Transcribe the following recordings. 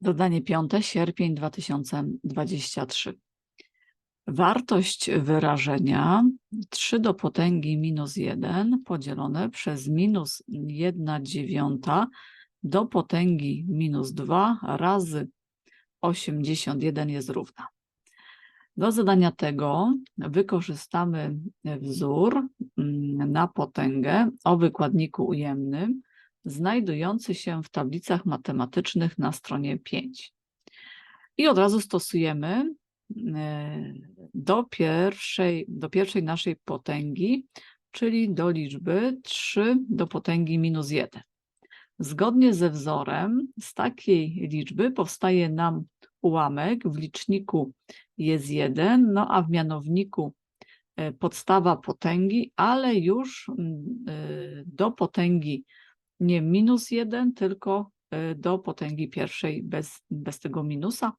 Dodanie piąte, sierpień 2023. Wartość wyrażenia 3 do potęgi minus 1 podzielone przez minus 1 dziewiąta do potęgi minus 2 razy 81 jest równa. Do zadania tego wykorzystamy wzór mm, na potęgę o wykładniku ujemnym znajdujący się w tablicach matematycznych na stronie 5. I od razu stosujemy e, do pierwszej, do pierwszej naszej potęgi, czyli do liczby 3 do potęgi minus 1. Zgodnie ze wzorem z takiej liczby powstaje nam ułamek, w liczniku jest 1, no a w mianowniku e, podstawa potęgi, ale już e, do potęgi nie minus 1, tylko y, do potęgi pierwszej bez, bez tego minusa,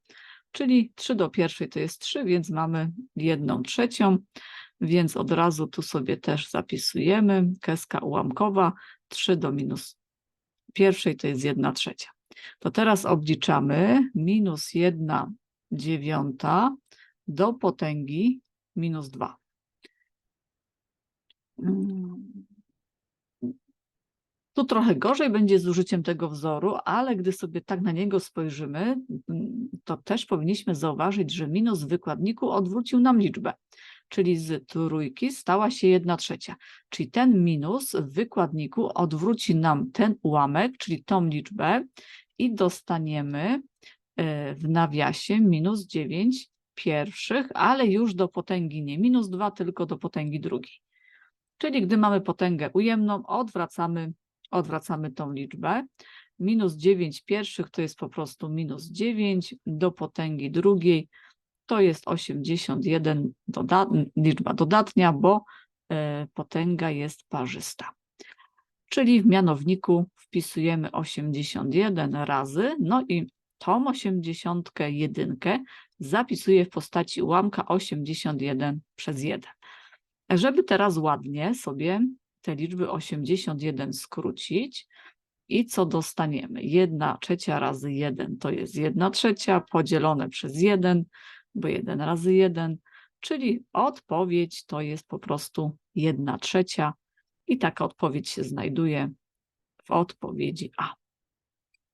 czyli 3 do pierwszej to jest 3, więc mamy 1 trzecią, więc od razu tu sobie też zapisujemy kreska ułamkowa 3 do minus pierwszej to jest 1 trzecia. To teraz obliczamy minus 1 dziewiąta do potęgi minus 2. Tu trochę gorzej będzie z użyciem tego wzoru, ale gdy sobie tak na niego spojrzymy, mm, to też powinniśmy zauważyć, że minus w wykładniku odwrócił nam liczbę, czyli z trójki stała się jedna trzecia. Czyli ten minus w wykładniku odwróci nam ten ułamek, czyli tą liczbę i dostaniemy e, w nawiasie minus 9 pierwszych, ale już do potęgi nie minus 2, tylko do potęgi drugiej. Czyli gdy mamy potęgę ujemną, odwracamy odwracamy tą liczbę. Minus 9 pierwszych to jest po prostu minus 9 do potęgi drugiej to jest 81 doda liczba dodatnia, bo y, potęga jest parzysta. Czyli w mianowniku wpisujemy 81 razy, no i tą 81 zapisuję w postaci ułamka 81 przez 1. Żeby teraz ładnie sobie te liczby 81 skrócić i co dostaniemy? 1 trzecia razy 1 to jest 1 trzecia podzielone przez 1, bo 1 razy 1, czyli odpowiedź to jest po prostu 1 trzecia i taka odpowiedź się znajduje w odpowiedzi A.